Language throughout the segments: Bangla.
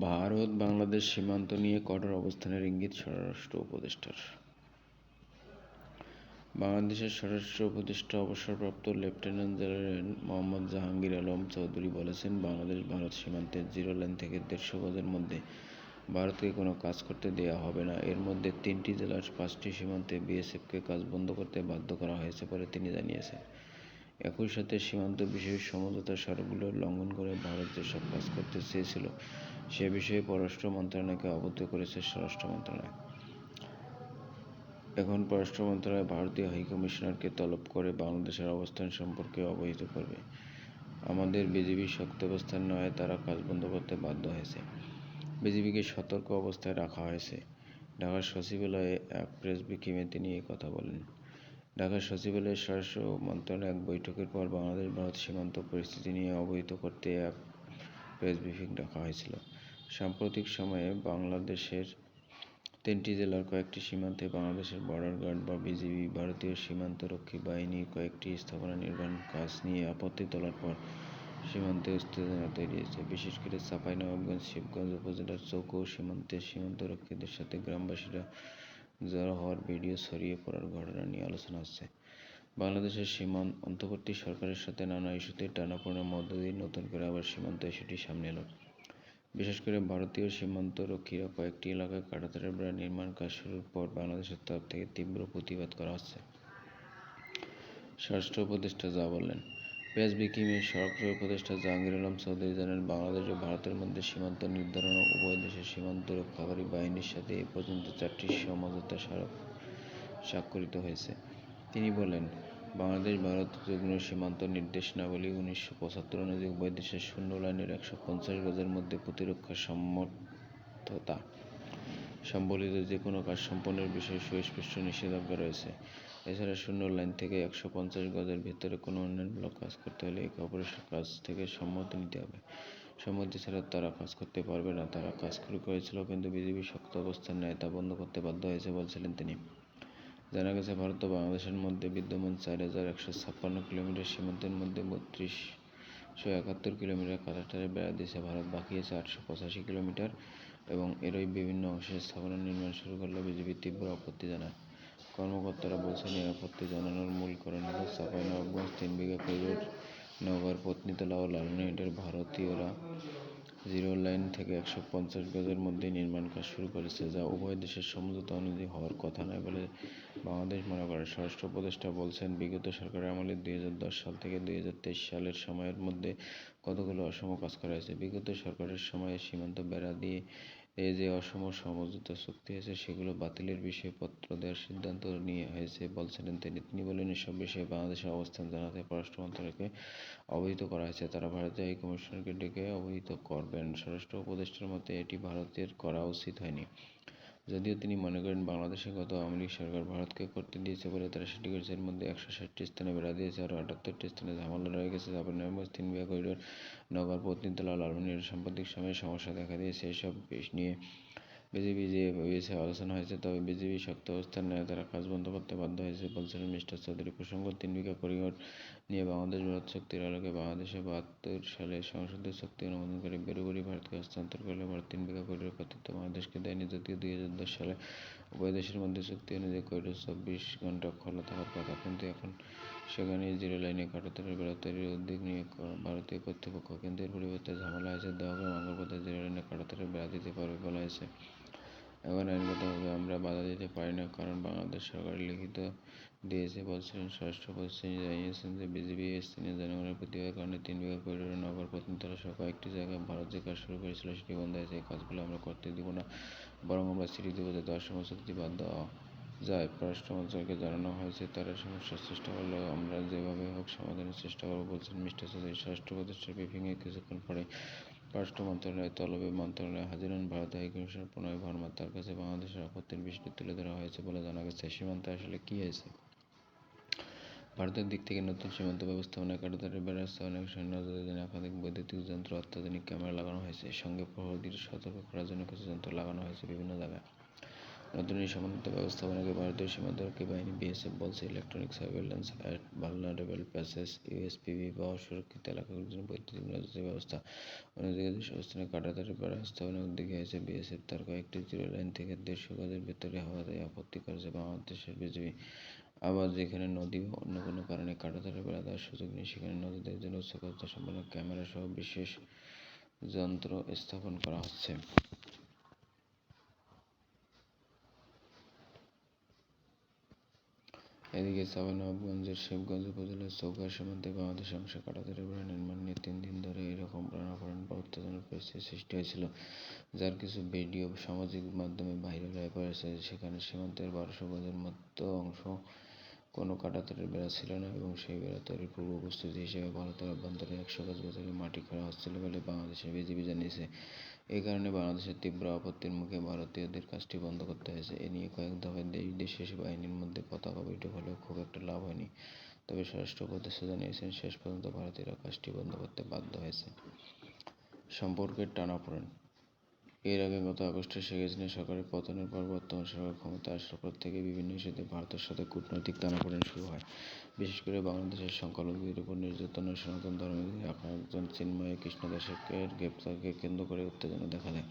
ভারত, বাংলাদেশ সীমান্ত নিয়ে কঠোর অবস্থানের ইঙ্গিত স্বরাষ্ট্র উপদেষ্টার। বাংলাদেশের স্বরাষ্ট্র উপদেষ্টা অবসরপ্রাপ্ত লেফটেন্যান্ট জেনারেল মোহাম্মদ জাহাঙ্গীর আলম চৌধুরী বলেছেন, বাংলাদেশ, ভারত সীমান্তের জিরো লাইন থেকে দেড়শো গজের মধ্যে ভারতকে কোনো কাজ করতে দেওয়া হবে না। এর মধ্যে তিনটি জেলার পাঁচটি সীমান্তে বিএসএফকে কাজ বন্ধ করতে বাধ্য করা হয়েছে বলে তিনি জানিয়েছেন। একই সাথে সীমান্ত বিষয়ে সমঝোতা স্মারকগুলো লঙ্ঘন করে ভারত যেসব কাজ করতে চেয়েছিল, সে বিষয়ে পররাষ্ট্র মন্ত্রণালয়কে অবগত করেছে স্বরাষ্ট্র মন্ত্রণালয়। এখন পররাষ্ট্র মন্ত্রণালয় ভারতীয় হাইকমিশনারকে তলব করে বাংলাদেশের অবস্থান সম্পর্কে অবহিত করবে। আমাদের বিজিবি শক্ত অবস্থান নেওয়ায় তারা কাজ বন্ধ করতে বাধ্য হয়েছে। বিজিবিকে সতর্ক অবস্থায় রাখা হয়েছে। ঢাকার সচিবালয়ে এক প্রেস ব্রিফিংয়ে তিনি এই কথা বলেন। ঢাকার সচিবালয়ের স্বরাষ্ট্র মন্ত্রণালয় এক বৈঠকের পর বাংলাদেশ ভারত সীমান্ত পরিস্থিতি নিয়ে অবহিত করতে এক প্রেস ব্রিফিং ডাকা হয়েছিল। সাম্প্রতিক সময়ে বাংলাদেশের তিনটি জেলার কয়েকটি সীমান্তে বাংলাদেশের বর্ডার গার্ড বা বিজিবি ভারতীয় সীমান্তরক্ষী বাহিনীর কয়েকটি স্থাপনা নির্মাণ কাজ নিয়ে আপত্তি তোলার পর সীমান্তে উত্তেজনা তৈরি হয়েছে বিশেষ করে চাঁপাইনবাবগঞ্জ শিবগঞ্জ উপজেলার চৌকো সীমান্তে সীমান্তরক্ষীদের সাথে গ্রামবাসীরা জড়ো হওয়ার ভিডিও ছড়িয়ে পড়ার ঘটনা নিয়ে আলোচনা হচ্ছে। বাংলাদেশের সীমান্ত, অন্তর্বর্তী সরকারের সাথে নানা ইস্যুতে টানাপোড়েনের মধ্য দিয়ে নতুন করে আবার সীমান্ত ইস্যুটি সামনে এলো। বিশেষ করে ভারতীয় সীমান্ত রক্ষীরা কয়েকটি এলাকায় কাটাতারের বেড়া নির্মাণ কাজ শুরুর পর বাংলাদেশের তরফ থেকে তীব্র প্রতিবাদ করা হচ্ছে। স্বরাষ্ট্র উপদেষ্টা যা বললেন প্রেস ব্রিফিংয়ে স্বরাষ্ট্র উপদেষ্টা জাহাঙ্গীর আলম চৌধুরী জানান, বাংলাদেশ ও ভারতের মধ্যে সীমান্ত নির্ধারণ ও উভয় দেশের সীমান্ত রক্ষাকারী বাহিনীর সাথে এ পর্যন্ত চারটি সমঝোতা স্বাক্ষরিত হয়েছে। তিনি বলেন, বাংলাদেশ, ভারত যুগ্ম সীমান্ত নির্দেশনাবলী উনিশশো পঁচাত্তর অনুযায়ী উভয় দেশের শূন্য লাইনের একশো পঞ্চাশ গজের মধ্যে প্রতিরক্ষা সমর্থতা সম্বলিত যে কোনো কাজ সম্পন্নের বিষয়ে সুস্পষ্ট নিষেধাজ্ঞা রয়েছে। এছাড়া শূন্য লাইন থেকে একশো পঞ্চাশ গজের ভিতরে কোনো উন্নয়নমূলক কাজ করতে হলে একে অপরের কাছ থেকে সম্মতি নিতে হবে। সম্মতি ছাড়া তারা কাজ করতে পারবে না। তারা কাজ শুরু করেছিল কিন্তু বিজেপি শক্ত অবস্থান নেয় তা বন্ধ করতে বাধ্য হয়েছে বলছিলেন তিনি। জানা গেছে, ভারত ও বাংলাদেশের মধ্যে বিদ্যমান চার হাজার একশো ছাপ্পান্ন কিলোমিটার সীমান্তের মধ্যে বত্রিশশো একাত্তর কিলোমিটার কাঁটাতারের বেড়া দিয়েছে ভারত, বাকি আছে আটশো পঁচাশি কিলোমিটার এবং এরই বিভিন্ন অংশে স্থাপনা নির্মাণ শুরু করলে বিজেপি তীব্র আপত্তি জানায়। কর্মকর্তারা বলছেন এই আপত্তি জানানোর মূল কারণ হলো চাঁপাইনবাবগঞ্জ তিন বিঘা করিডোর নওগাঁর পত্নীতলা ও লালমনিরহাটের ভারতীয়রা জিরো লাইন থেকে একশো পঞ্চাশ গজের মধ্যে নির্মাণ কাজ শুরু করেছে, যা উভয় দেশের সমঝোতা অনুযায়ী হওয়ার কথা নয় বলে বাংলাদেশ মনে করে। স্বরাষ্ট্র উপদেষ্টা বলছেন, বিগত সরকারের আমলে দুই সাল থেকে দুই হাজার তেইশ সালের সময়ের মধ্যে কতগুলো অসম কাজ করা হয়েছে? বিগত সরকারের সময়ে সীমান্ত বেড়া দিয়ে এ যে অসম সমঝোতা চুক্তি হয়েছে সেগুলো বাতিলের বিষয়ে পত্র দেওয়ার সিদ্ধান্ত নিয়ে হয়েছে বলছিলেন তিনি। তিনি বলেন, এসব বিষয়ে বাংলাদেশের অবস্থান জানাতে পররাষ্ট্র মন্ত্রণালয়কে অবহিত করা হয়েছে। তারা ভারতীয় হাইকমিশনারকে ডেকে অবহিত করবেন। স্বরাষ্ট্র উপদেষ্টার মতে, এটি ভারতের করা উচিত হয়নি। যদিও তিনি মনে করেন বাংলাদেশে গত আওয়ামী লীগ সরকার ভারতকে করতে দিয়েছে বলে তারা সেটি করেছে। এর মধ্যে একশো ষাটটি স্থানে বেড়া দিয়েছে আরও আটাত্তরটি স্থানে ঝামেলা রয়ে গেছে। চাঁপাইনবাবগঞ্জ তিন বিঘা করিডোর, নগর, পত্নীতলা, লালমনিরহাট সাম্প্রতিক সময়ে সমস্যা দেখা দিয়েছে। এসব নিয়ে বিজেপি যে ভেবেছে আলোচনা হয়েছে, তবে বিজেপি শক্ত অবস্থান নেয় তারা কাজ বন্ধ করতে বাধ্য হয়েছে বলছিলেন মিস্টার চৌধুরী। প্রসঙ্গ, তিন বিঘা করিডোর নিয়ে বাংলাদেশ ভারত চুক্তির আলোকে বাংলাদেশে বাহাত্তর সালে সংসদীয় চুক্তি অনুমোদন করে বেরুবুরি ভারতকে হস্তান্তর করলে ভারত তিন বিঘা করিডোর কর্তৃত্ব বাংলাদেশকে দেয়নি। যদিও দুই হাজার দশ সালে উভয় দেশের মধ্যে চুক্তি অনুযায়ী করিডোর চব্বিশ ঘণ্টা খোলা থাকার কথা, কিন্তু এখন সেখানে জিরো লাইনে কাটাতারের বেড়া তৈরির উদ্যোগ নিয়ে ভারতীয় কর্তৃপক্ষ কিন্তু এর পরিবর্তে ঝামেলা হয়েছে। দেওয়া মঙ্গলপথে জিরো লাইনে কাটাতারের বেড়া দিতে পারবে বলা হয়েছে। এখন আইনগতভাবে আমরা বাধা দিতে পারি না, কারণ বাংলাদেশ সরকার লিখিত দিয়েছে, বলছিলেন স্বরাষ্ট্র উপদেষ্টা জানিয়েছেন যে বিজেপি স্থানীয় জনগণের প্রতিবাদের কারণে তিন বিঘা করিডোরে নগর পত্নীতলা সহ কয়েকটি জায়গায় ভারত যে কাজ শুরু করেছিল সেটি বন্ধ হয়েছে। এই কাজগুলো আমরা করতে দিব না, বরং আমরা চিঠি দেবো যাতে অসম চুক্তি বাদ দেওয়া যায়। পররাষ্ট্র মন্ত্রণালয়কে জানানো হয়েছে, তারা সমস্যার চেষ্টা করলে আমরা যেভাবে হোক সমাধানের চেষ্টা করব, বলছেন মিস্টার চৌধুরী। স্বরাষ্ট্র উপদেষ্টার ব্রিফিংয়ে কিছুক্ষণ পরে পররাষ্ট্র মন্ত্রণালয়ের তলবে মন্ত্রণালয়ে হাজির হন ভারতের হাইকমিশনার প্রণয় ভার্মা তার কাছে বাংলাদেশের আপত্তির বিষয়টি তুলে ধরা হয়েছে বলে জানা গেছে। সীমান্তে আসলে কী হয়েছে? ভারতের দিক থেকে নতুন সীমান্ত ব্যবস্থাপনা কাটাতারে বেড়া অনেক নজরে দিনে একাধিক বৈদ্যুতিক যন্ত্র, অত্যাধুনিক ক্যামেরা লাগানো হয়েছে। সঙ্গে প্রহরীদের সতর্ক করার জন্য কিছু যন্ত্র লাগানো হয়েছে বিভিন্ন জায়গায়। নতুন এই সমন্বিত ব্যবস্থাপনাকে ভারতীয় সীমান্তরক্ষী বাহিনী বিএসএফ বলছে, electronic surveillance at vulnerable passage, USPB বা অসুরক্ষিত এলাকাগুলোর জন্য বৈদ্যুতিক নজরদারি ব্যবস্থা। অন্যদিকে যেসব স্থানে কাটাতারের স্থাপনের উদ্যোগী হয়েছে বিএসএফ। তার কয়েকটি জিরো লাইন থেকে দেড়শো গজের ভেতরে হওয়াতে আপত্তি করেছে বাংলাদেশের বিজেপি। আবার যেখানে নদী বা অন্য কোনো কারণে কাটাতারের বেড়া দেওয়ার সুযোগ নেই, সেখানে নদীদের জন্য উচ্চক্ষমতা সম্পন্ন ক্যামেরা সহ বিশেষ যন্ত্র স্থাপন করা হচ্ছে। এদিকে চাঁপাইনবাবগঞ্জের শিবগঞ্জ উপজেলার চৌকার সীমান্তে বাংলাদেশ অংশে কাটাতারের বেড়া নির্মাণ নিয়ে তিন দিন ধরে এরকম টানাপোড়েন বা উত্তেজনার পরিস্থিতি সৃষ্টি হয়েছিল, যার কিছু ভিডিও সামাজিক মাধ্যমে ভাইরাল হয়ে পড়েছে। সেখানে সীমান্তের বারোশো গজের মতো অংশ কোনো কাটাতারের বেড়া ছিল না এবং সেই বেড়া তৈরির পূর্ব প্রস্তুতি হিসেবে ভারতের অভ্যন্তরে একশো গজ ভেতরে মাটি খোঁড়া হচ্ছিল বলে বাংলাদেশের বিজিবি জানিয়েছে। এই কারণে বাংলাদেশের তীব্র আপত্তির মুখে ভারতীয়দের কাজটি বন্ধ করতে হয়েছে। এ নিয়ে কয়েক দফায় দেশ দেশের বাহিনীর মধ্যে পতাকা বৈঠক হলেও খুব একটা লাভ হয়নি। তবে স্বরাষ্ট্র উপদেষ্টা জানিয়েছেন, শেষ পর্যন্ত ভারতীয়রা কাজটি বন্ধ করতে বাধ্য হয়েছে। সম্পর্কের টানাপোড়েন এর আগে গত আগস্টে শেখ হাসিনা সরকারের পতনের পর বর্তমান সরকার ক্ষমতায় আসার পর থেকে বিভিন্ন ইস্যুতে ভারতের সাথে কূটনৈতিক টানাপোড়েন শুরু হয়। বিশেষ করে বাংলাদেশের সংখ্যালঘুদের উপর নির্যাতন ও সনাতন ধর্মের একজন চিন্ময় কৃষ্ণদাসের গ্রেপ্তারকে কেন্দ্র করে উত্তেজনা দেখা দেয়।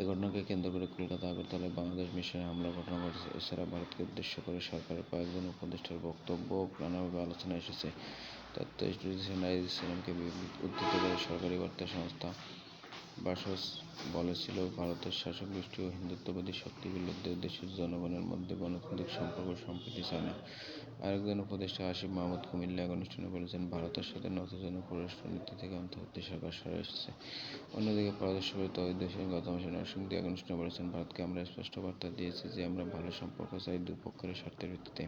এ ঘটনাকে কেন্দ্র করে কলকাতা আগরতলায় বাংলাদেশ মিশনে হামলার ঘটনা ঘটেছে। এছাড়া ভারতকে উদ্দেশ্য করে সরকারের কয়েকজন উপদেষ্টার বক্তব্য নানাভাবে আলোচনায় এসেছে। তথ্য ইসলামকে উদ্ধৃত করে সরকারি বার্তা সংস্থা বাসস বলেছিল, ভারতের শাসক গোষ্ঠী ও হিন্দুত্ববাদী শক্তিগুলোর দেশের জনগণের মধ্যে গণতান্ত্রিক সম্পর্ক সম্প্রীতি চায় না। আরেকজন উপদেষ্টা আসিফ মাহমুদ কুমিল্লা এক অনুষ্ঠানে বলেছেন ভারতের সাথে নতজন পররাষ্ট্রনীতি থেকে অন্তর্বর্তী সরকার সরে এসেছে। অন্যদিকে পররাষ্ট্র তহিদ দেশের গত মাসে নরসিংদী এক অনুষ্ঠানে বলেছেন, ভারতকে আমরা স্পষ্ট বার্তা দিয়েছি যে আমরা ভালো সম্পর্ক চাই দুপক্ষের স্বার্থের ভিত্তিতে।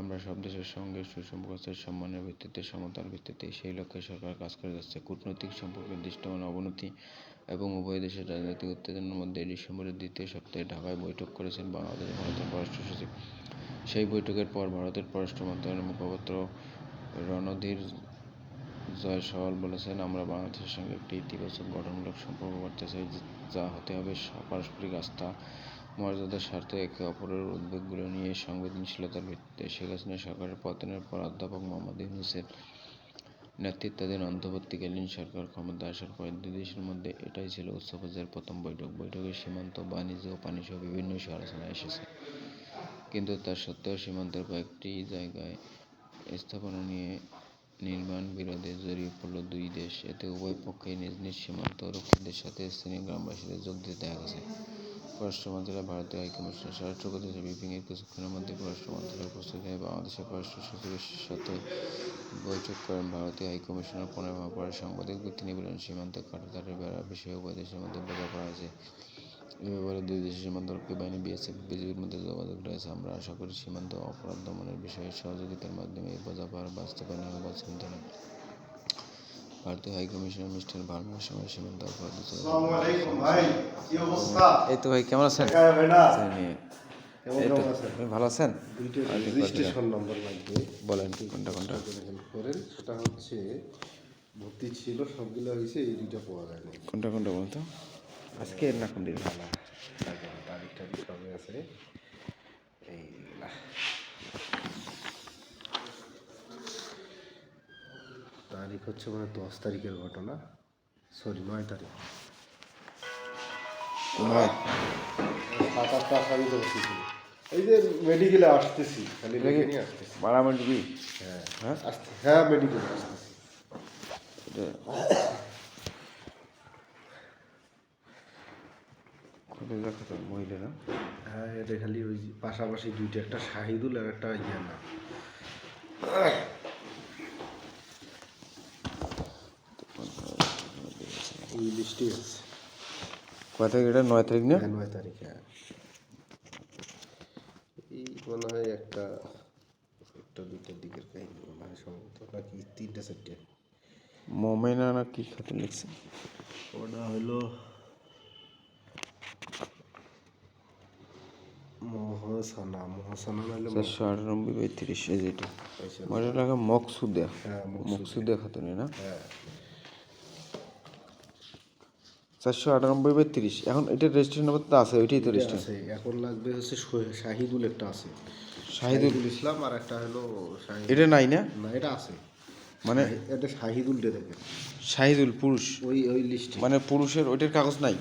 আমরা সব দেশের সঙ্গে সুসম্পর্ক চাই সম্মানের ভিত্তিতে, সমতার ভিত্তিতে সেই লক্ষ্যে সরকার কাজ করে যাচ্ছে। কূটনৈতিক সম্পর্কের দৃশ্যমান অবনতি এবং উভয় দেশের রাজনৈতিক উত্তেজনার মধ্যে ডিসেম্বরের দ্বিতীয় সপ্তাহে ঢাকায় বৈঠক করেছেন বাংলাদেশ ভারতের পররাষ্ট্র সচিব। সেই বৈঠকের পর ভারতের পররাষ্ট্র মন্ত্রণালয়ের মুখপাত্র রণধীর জয়সওয়াল বলেছেন, আমরা বাংলাদেশের সঙ্গে একটি ইতিবাচক গঠনমূলক সম্পর্ক করতে চাই, যা হতে হবে পারস্পরিক আস্থা মর্যাদার স্বার্থে একে অপরের উদ্বেগগুলো নিয়ে সংবেদনশীলতার ভিত্তিতে শেখ হাসিনা সরকারের পতনের পর অধ্যাপক মোহাম্মদ ইউনুসের নেতৃত্বাধীন অন্তর্বর্তীকালীন সরকার ক্ষমতা আসার পর দুই দেশের মধ্যে এটাই ছিল উচ্চ পর্যায়ের প্রথম বৈঠক। বৈঠকে সীমান্ত বাণিজ্য ও পানিসহ বিভিন্ন ইস্যু আলোচনায় এসেছে। কিন্তু তা সত্ত্বেও সীমান্তের কয়েকটি জায়গায় স্থাপনা নিয়ে নির্মাণ বিরোধে জড়িয়ে পড়ল দুই দেশ। এতে উভয় পক্ষই নিজ নিজ সীমান্ত রক্ষীদের সাথে স্থানীয় গ্রামবাসীদের যোগ দিতে দেখা গেছে। পররাষ্ট্র মন্ত্রণালয় ভারতীয় হাইকমিশনের স্বরাষ্ট্র উপদেষ্টা ব্রিফিংয়ের কিছুক্ষণের মধ্যে পররাষ্ট্র মন্ত্রণালয় উপস্থিত হয়ে বাংলাদেশের পররাষ্ট্র সচিবের সাথে বৈঠক করেন ভারতীয় হাইকমিশনার পনেরো মাস পরে সাংবাদিকদের তিনি বলেন সীমান্তে কাটাতারের বেড়ার বিষয়ে উভয় দেশের মধ্যে বোঝাপড়া হয়েছে। এ ব্যাপারে দুই দেশের সীমান্তরক্ষী বাহিনী, বিএসএফ, বিজিবির মধ্যে যোগাযোগ রয়েছে। আমরা আশা করি সীমান্ত অপরাধ দমনের বিষয়ে সহযোগিতার মাধ্যমে এই বোঝাপড়া বাস্তবায়ন হবে বলছেন তিনি। ভারতীয় হাইকমিশনার মিস্টার ভার্মার সঙ্গে সীমান্ত অপরাধ আসসালামু আলাইকুম ভাই কি অবস্থা? এই তো ভাই কেমন আছেন? হ্যাঁ ভাই না? কেমন কেমন আছেন? আপনি ভালো আছেন? রেজিস্ট্রেশন নম্বর লাগবে। বলেন কোনটা কোনটা? হেল্প করেন সেটা হচ্ছে ভর্তি ছিল সবগুলো হয়েছে এই দুইটা পাওয়া যায় না কোনটা কোনটা বলুন তো আজকে না কোন দিন তারিখ টারিখ তারিখ হচ্ছে মানে দশ তারিখের ঘটনা। সরি নয় তারিখ। নয়। সাত আটটা আসামি তো ছিল এই যে মেডিকেলে আসতেছি খালি লিখে নিয়ে আসতেছি। মারামারি হ্যাঁ। হ্যাঁ? আসতে হ্যাঁ মেডিকেলে আসতেছি। মহিলা না? হ্যাঁ এটা খালি ওই পাশাপাশি দুইটা একটা শাহিদুল আর একটা ইয়ে না। লিস্টেই আছে কয় তারিখ? এটা নয় তারিখ না? নয় তারিখে হ্যাঁ। এই মনে হয় একটা একটা দুইটার দিকের কাহিনী মনে হয় সম্ভবত নাকি তিনটে চারটে। মোমেনা না কি খাতে লিখছে? ওটা হলো মহাসানা মহাসানা নাহলে চারশো আটানব্বই বাই তিরিশ এই যেটা লাগা মকসুদা। হ্যাঁ মকসুদা। খাতুনি না? হ্যাঁ। চারশো আটানব্বই বাই তিরিশ। এখন এটার রেজিস্ট্রেশন নাম্বার তো আছে ওইটাই তো এটা রেজিস্ট্রেশন আছে এখন লাগবে হচ্ছে শাহিদুল একটা আছে। শাহিদুল ইসলাম আর একটা হলো এটা নাই না? না এটা আছে। মানে এটা শাহিদুল দেখেন শাহিদুল পুরুষ। ওই ওই লিস্টে মানে পুরুষের ওইটার কাগজ নাই?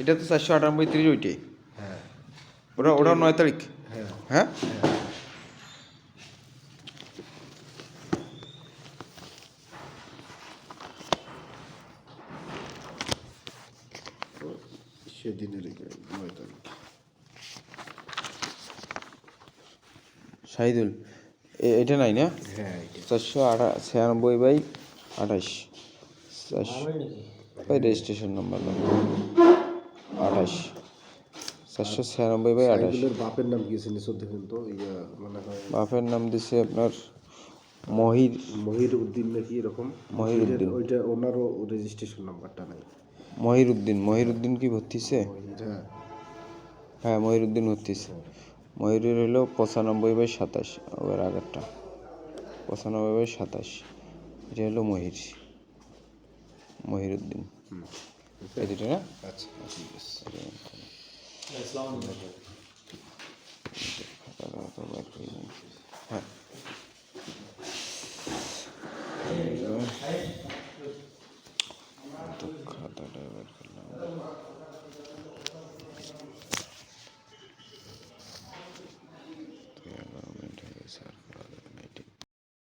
এটা তো চারশো আটানব্বই তিরিশ ওইটাই। হ্যাঁ। ওটা ওটা নয় তারিখ? হ্যাঁ? হ্যাঁ সেদিনের এই নয় তারিখ শাহিদুল এটা নাই না? হ্যাঁ চারশো আঠা ছিয়ানব্বই বাই আঠাশ। চারশো ওই রেজিস্ট্রেশন নাম্বার আঠাশ। চারশো ছিয়ানব্বই বাই আঠাশ। বাপের নাম কি ছিল নিশ্চয় দেখেন তো? ইয়া মনে বাপের নাম দিছে আপনার মহির মহির উদ্দিন নাকি এরকম? মহিরউদ্দিন। ওইটা ওনারও রেজিস্ট্রেশন নাম্বারটা নাই। মহির উদ্দিন। মহির উদ্দিন কি ভর্তিছে মহির হ্যাঁ। হ্যাঁ মহির উদ্দিন ভর্তিছে ময়ূরের হলো পঁচানব্বই বাই সাতাশ ওর আগেরটা। পঁচানব্বই বাই সাতাশ এটা হলো মহির মহিরুদ্দিন হ্যাঁ।